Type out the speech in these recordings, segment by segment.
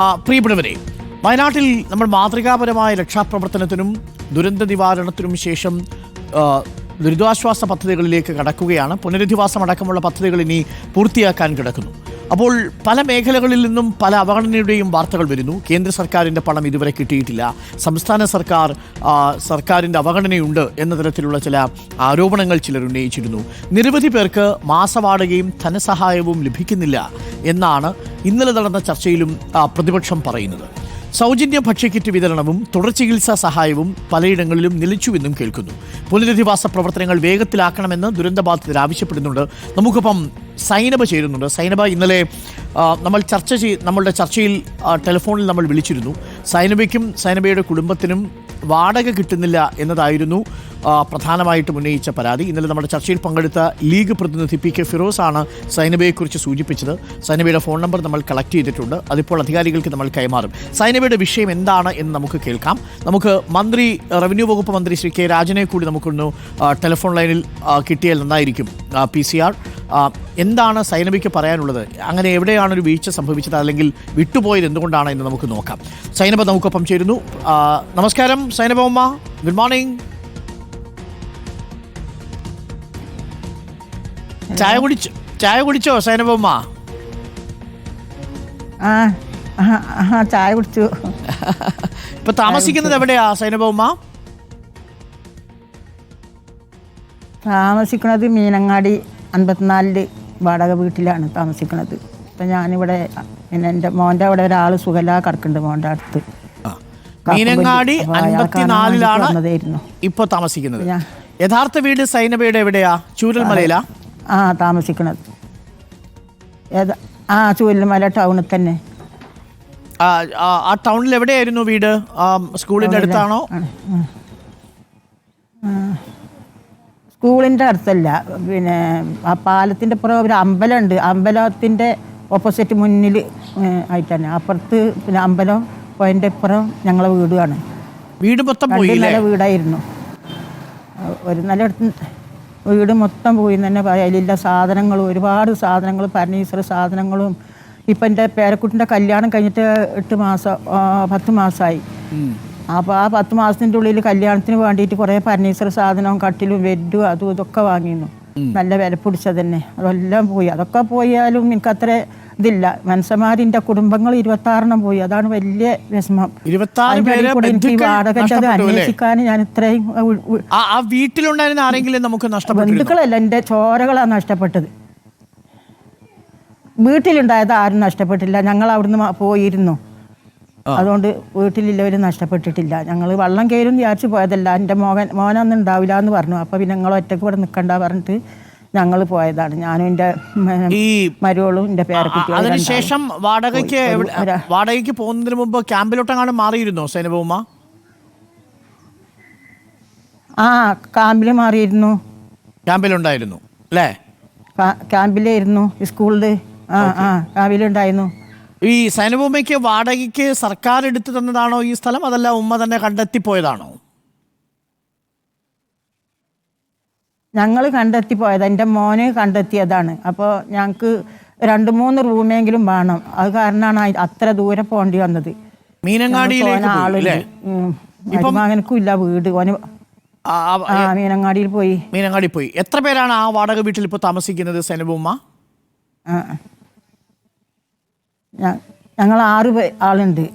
പ്രിയപ്പെട്ടവരെ വയനാട്ടിൽ നമ്മൾ മാതൃകാപരമായ രക്ഷാപ്രവർത്തനത്തിനും ദുരന്ത നിവാരണത്തിനും ശേഷം ദുരിതാശ്വാസ പദ്ധതികളിലേക്ക് കടക്കുകയാണ്. പുനരധിവാസം അടക്കമുള്ള പദ്ധതികൾ ഇനി പൂർത്തിയാക്കാൻ കിടക്കുന്നു. അപ്പോൾ പല മേഖലകളിൽ നിന്നും പല അവഗണനയുടെയും വാർത്തകൾ വരുന്നു. കേന്ദ്ര സർക്കാരിന്റെ പണം ഇതുവരെ കിട്ടിയിട്ടില്ല. സംസ്ഥാന സർക്കാർ സർക്കാരിന്റെ അവഗണനയുണ്ട് എന്ന തരത്തിലുള്ള ചില ആരോപണങ്ങൾ ചിലർ ഉന്നയിച്ചിരുന്നു. നിരവധി പേർക്ക് മാസവാടകയും ധനസഹായവും ലഭിക്കുന്നില്ല എന്നാണ് ഇന്നലെ നടന്ന ചർച്ചയിലും പ്രതിപക്ഷം പറയുന്നത്. സൗജന്യ ഭക്ഷ്യക്കിറ്റ് വിതരണവും തുടർ ചികിത്സാ സഹായവും പലയിടങ്ങളിലും നിലച്ചുവെന്നും കേൾക്കുന്നു. പുനരധിവാസ പ്രവർത്തനങ്ങൾ വേഗത്തിലാക്കണമെന്ന് ദുരന്തബാധിതർ ആവശ്യപ്പെടുന്നുണ്ട്. നമുക്കിപ്പം സൈനബ ചേരുന്നുണ്ട്. സൈനബ ഇന്നലെ നമ്മൾ ചർച്ച ചെയ് നമ്മളുടെ ചർച്ചയിൽ ടെലിഫോണിൽ നമ്മൾ വിളിച്ചിരുന്നു. സൈനബയ്ക്കും സൈനബയുടെ കുടുംബത്തിനും വാടക കിട്ടുന്നില്ല എന്നതായിരുന്നു പ്രധാനമായിട്ടും ഉന്നയിച്ച പരാതി. ഇന്നലെ നമ്മുടെ ചർച്ചയിൽ പങ്കെടുത്ത ലീഗ് പ്രതിനിധി പി കെ ഫിറോസ് ആണ് സൈനബയെക്കുറിച്ച് സൂചിപ്പിച്ചത്. സൈനബയുടെ ഫോൺ നമ്പർ നമ്മൾ കളക്ട് ചെയ്തിട്ടുണ്ട്. അതിപ്പോൾ അധികാരികൾക്ക് നമ്മൾ കൈമാറും. സൈനബയുടെ വിഷയം എന്താണ് എന്ന് നമുക്ക് കേൾക്കാം. നമുക്ക് മന്ത്രി റവന്യൂ വകുപ്പ് മന്ത്രി ശ്രീ കെ രാജനെ കൂടി നമുക്കൊന്ന് ടെലിഫോൺ ലൈനിൽ കിട്ടിയാൽ നന്നായിരിക്കും. പി സി ആർ എന്താണ് സൈനബയ്ക്ക് പറയാനുള്ളത്? അങ്ങനെ എവിടെയാണ് ഒരു വീഴ്ച സംഭവിച്ചത്? അല്ലെങ്കിൽ വിട്ടുപോയത് എന്തുകൊണ്ടാണ് എന്ന് നമുക്ക് നോക്കാം. സൈനബ നമുക്കൊപ്പം ചേരുന്നു. നമസ്കാരം സൈനബ ഉമ്മ ഗുഡ് മോർണിംഗ് ചായ കുടിച്ചു ചായ കുടിച്ചോ സൈനബമ്മ? ആ ചായ കുടിച്ചു. ഇപ്പൊ താമസിക്കുന്നത് എവിടെയാ സൈനബമ്മ? താമസിക്കുന്നത് മീനങ്ങാടി അൻപത്തിനാലിൽ വാടക വീട്ടിലാണ് താമസിക്കുന്നത്. ഇപ്പം ഞാനിവിടെ പിന്നെ എന്റെ മോന്റെ അവിടെ ഒരാൾ സുഖല കിടക്കുന്നുണ്ട് മോന്റെ അടുത്ത്. മീനങ്ങാടി അൻപത്തിനാലിലാണ് ഇപ്പൊ താമസിക്കുന്നത്. യഥാർത്ഥ വീട് സൈനബയുടെ എവിടെയാ? ചൂരൽമലയിലാ? ആ താമസിക്കണത്. ഏതാ? ആ ചൂരൽമല ടൗണിൽ തന്നെ. ആ, ആ, ആ ടൗണിൽ എവിടെയായിരുന്നു വീട്? ആ, സ്കൂളിന്റെ അടുത്താണോ? ആണ്. ഉം. ആ. സ്കൂളിന്റെ അടുത്തല്ല. പിന്നെ ആ പാലത്തിന്റെ പുറം ഒരു അമ്പലമുണ്ട്. അമ്പലത്തിന്റെ ഓപ്പോസിറ്റ് മുന്നിൽ ആയിട്ട് തന്നെ അപ്പുറത്ത് പിന്നെ അമ്പലം പോയിന്റെ അപ്പുറം ഞങ്ങളെ വീടുമാണ്. വീട് മൊത്തം രണ്ട് നില വീടായിരുന്നു. ഒരു നില എടുത്ത് വീട് മൊത്തം പോയി എന്ന് തന്നെ പറയാം. അതിലുള്ള സാധനങ്ങളും ഒരുപാട് സാധനങ്ങൾ ഫർണിച്ചർ സാധനങ്ങളും. ഇപ്പം എന്റെ പേരക്കുട്ടിന്റെ കല്യാണം കഴിഞ്ഞിട്ട് എട്ട് മാസം പത്ത് മാസമായി അപ്പോൾ ആ പത്ത് മാസത്തിന്റെ ഉള്ളിൽ കല്യാണത്തിന് വേണ്ടിയിട്ട് കുറേ ഫർണിച്ചർ സാധനവും കട്ടിലും ബെഡും അതും ഇതൊക്കെ വാങ്ങിയിരുന്നു നല്ല വില പിടിച്ചതന്നെ. അതെല്ലാം പോയി. അതൊക്കെ പോയാലും എനിക്കത്ര ഇതില്ല. മനുഷ്യന്മാരിന്റെ കുടുംബങ്ങൾ ഇരുപത്താറെണ്ണം പോയി. അതാണ് വലിയ വിഷമം. എനിക്ക് അന്വേഷിക്കാൻ ഞാൻ ഇത്രയും ആ വീട്ടിലുണ്ടായിരുന്ന ആരെങ്കിലും നമുക്ക് ബന്ധുക്കളല്ല എന്റെ ചോരകളാണ് നഷ്ടപ്പെട്ടത്. വീട്ടിലുണ്ടായത് ആരും നഷ്ടപ്പെട്ടില്ല. ഞങ്ങൾ അവിടുന്ന് പോയിരുന്നു. അതുകൊണ്ട് വീട്ടിലുള്ളവർ നഷ്ടപ്പെട്ടിട്ടില്ല. ഞങ്ങൾ വള്ളം കയറും വിചാരിച്ചു പോയതല്ല. എന്റെ മോൻ മോനൊന്നും ഉണ്ടാവില്ല എന്ന് പറഞ്ഞു. അപ്പോൾ പിന്നെ ഞങ്ങൾ ഒറ്റയ്ക്ക് ഇവിടെ നിൽക്കണ്ട പറഞ്ഞിട്ട് ഞങ്ങൾ പോയതാണ്. ഞാനും എന്റെ ഈ മരുവളും എന്റെ പേരക്കുട്ടി. അതിനുശേഷം വാടകയ്ക്ക് വാടകയ്ക്ക് പോകുന്നതിന് മുമ്പ് ക്യാമ്പിലോട്ടെങ്ങാനും മാറിയിരുന്നോ സൈനഭൂമ ആ ക്യാമ്പിൽ മാറിയിരുന്നു. ക്യാമ്പിലുണ്ടായിരുന്നു അല്ലേ? ക്യാമ്പിലായിരുന്നു സ്കൂളിൽ ആ ആ ക്യാമ്പിലുണ്ടായിരുന്നു. ഈ സൈനഭൂമിക്ക് വാടകയ്ക്ക് സർക്കാർ എടുത്തു തന്നതാണോ ഈ സ്ഥലം അതല്ല ഉമ്മ തന്നെ കണ്ടെത്തിപ്പോയതാണോ? ഞങ്ങൾ കണ്ടെത്തി പോയത് എന്റെ മോന് കണ്ടെത്തിയതാണ്. അപ്പോൾ ഞങ്ങൾക്ക് രണ്ട് മൂന്ന് റൂമെങ്കിലും വേണം. അത് കാരണമാണ് അത്ര ദൂരെ പോകേണ്ടി വന്നത്. മീനങ്ങാടിയിലേക്ക് ഉം. മരുമകനക്കും ഇല്ല വീട്. ഓന് മീനങ്ങാടിയിൽ പോയി. മീനങ്ങാടി പോയി. എത്ര പേരാണ് ആ വാടക വീട്ടിൽ ഇപ്പോൾ താമസിക്കുന്നത് സെനബുമ്മ ഞങ്ങൾ ആറ് ആളുണ്ട്.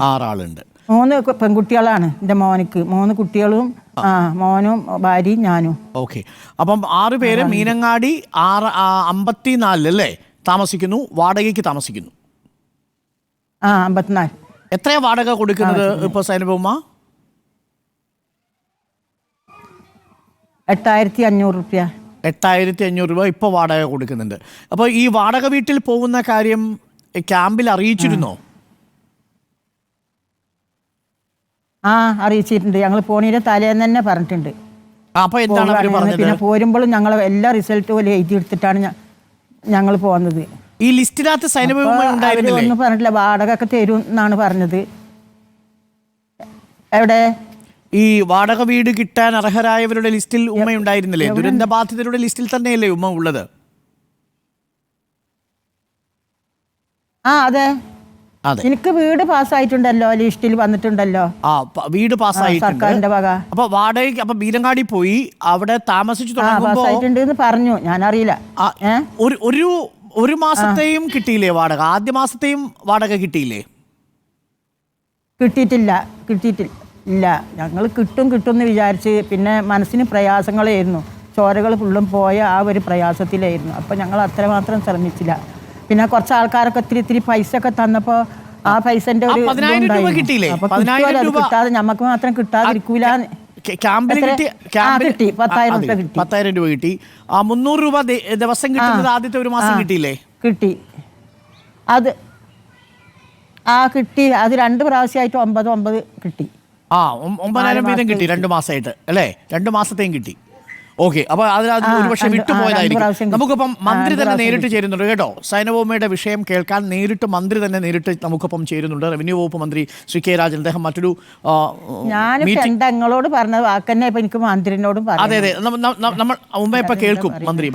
ആറാളുണ്ട്. മൂന്ന് പെൺകുട്ടികളാണ് എന്റെ മോനക്ക്. മൂന്ന് കുട്ടികളും ആ മോനും ഭാര്യയും ഞാനും. ഓക്കെ. അപ്പം ആറ് പേര് മീനങ്ങാടി ആറ് അല്ലേ താമസിക്കുന്നു? വാടകയ്ക്ക് താമസിക്കുന്നു. ആ അമ്പത്തിനാല്. എത്രയാ വാടക കൊടുക്കുന്നത് ഇപ്പൊ സൈനബുമ്മ എട്ടായിരത്തി അഞ്ഞൂറ് റുപ്യ. എട്ടായിരത്തി അഞ്ഞൂറ് രൂപ ഇപ്പോൾ വാടക കൊടുക്കുന്നുണ്ട്. അപ്പോൾ ഈ വാടക വീട്ടിൽ പോകുന്ന കാര്യം ക്യാമ്പിൽ അറിയിച്ചിരുന്നോ? ആ അറിയിച്ചിട്ടുണ്ട്. ഞങ്ങൾ പോണീന്റെ തലേന്ന് തന്നെ പറഞ്ഞിട്ടുണ്ട്. അപ്പൊ എന്താണ്. പറഞ്ഞത്? പിന്നെ പോരുമ്പോഴും ഞങ്ങൾ എല്ലാ റിസൾട്ടും പോലെ എഴുതി എടുത്തിട്ടാണ് ഞങ്ങൾ പോകുന്നത് ഈ ലിസ്റ്റിനകത്ത് അവർ ഒന്നും പറഞ്ഞിട്ടില്ല. വാടക ഒക്കെ തരും എന്നാണ് പറഞ്ഞത്. എവിടെ? ഈ വാടക വീട് കിട്ടാൻ അർഹരായവരുടെ ലിസ്റ്റിൽ ഉമ്മ ഉണ്ടായിരുന്നില്ലേ? ദുരന്ത ബാധിതരുടെ ലിസ്റ്റിൽ തന്നെയല്ലേ ഉമ്മ ഉള്ളത്? ആ അതെ. എനിക്ക് വീട് പാസ്സായിട്ടുണ്ടല്ലോ? ലിസ്റ്റിൽ വന്നിട്ടുണ്ടല്ലോ? ആ പ- വീട് പാസ്സായിട്ടുണ്ട്. സർക്കാരിന്റെ വക. അപ്പൊ വാടക അപ്പൊ ബീരങ്ങാടി പോയി അവിടെ താമസിച്ചു ആ തുടങ്ങുമ്പോ പാസ്സായിട്ടുണ്ട് എന്ന് പറഞ്ഞു. ഞാൻ അറിയില്ല ഏ? ഒരു ഒരു ഒരു മാസത്തെയും കിട്ടിയില്ലേ വാടക? ആദ്യ മാസത്തെയും വാടക കിട്ടിയില്ലേ? കിട്ടിയിട്ടില്ല. കിട്ടിയിട്ടില്ല. ഇല്ല. ഞങ്ങൾ കിട്ടും കിട്ടും എന്ന് വിചാരിച്ച് പിന്നെ മനസ്സിന് പ്രയാസങ്ങളായിരുന്നു. ചോരകൾ ഫുള്ളും പോയ ആ ഒരു പ്രയാസത്തിലായിരുന്നു. അപ്പോൾ ഞങ്ങൾ അത്രമാത്രം ശ്രമിച്ചില്ല. പിന്നെ കുറച്ച് ആൾക്കാരൊക്കെ ഇത്തിരി ഇത്തിരി പൈസ ഒക്കെ തന്നപ്പോൾ ആ പൈസന്റെ ഒരു പതിനായിരം രൂപ. കിട്ടിയില്ലേ? പതിനായിരം രൂപ- കിട്ടാതെ നമുക്ക് മാത്രം കിട്ടാതിരിക്കൂല ക്യാ- ക്യാമ്പിന് എത്ര? കിട്ടിയ ആ, ക്യാമ്പിന് കിട്ടി. പത്തായിരം രൂപ കിട്ടി. പത്തായിരം രൂപ കിട്ടി ആ മുന്നൂറ് രൂപ ദിവസം കിട്ടുന്നത് ആദ്യത്തെ ഒരു മാസം കിട്ടിയില്ലേ കിട്ടി അത് ആ കിട്ടി അത് രണ്ട് പ്രാവശ്യമായിട്ട് ഒമ്പത് ഒമ്പത് കിട്ടി ആ ഒമ്പതിനായിരം വീതം കിട്ടി രണ്ട് മാസമായിട്ട് അല്ലേ രണ്ട് മാസത്തെയും കിട്ടി ഓക്കെ അപ്പൊ അതിൽ അത് ആ, ഒരുപക്ഷെ വിട്ടുപോയതായിരിക്കും. നമുക്കിപ്പം മന്ത്രി തന്നെ നേരിട്ട് ചേരുന്നുണ്ട് കേട്ടോ. സൈനഭൂമിയുടെ വിഷയം കേൾക്കാൻ നേരിട്ട് മന്ത്രി തന്നെ നേരിട്ട് നമുക്കൊപ്പം ചേരുന്നുണ്ട്. റവന്യൂ വകുപ്പ് മന്ത്രി ശ്രീ കെ രാജൻ. അദ്ദേഹം മറ്റൊരു ആ, പറഞ്ഞ വാക്കന്നെ ഇപ്പൊ എനിക്ക് മന്ത്രിനോടും അതെ അതെ. നമ്മ- നമ്മ- നമ്മൾ ഉമ്മ ഇപ്പൊ കേൾക്കും മന്ത്രി.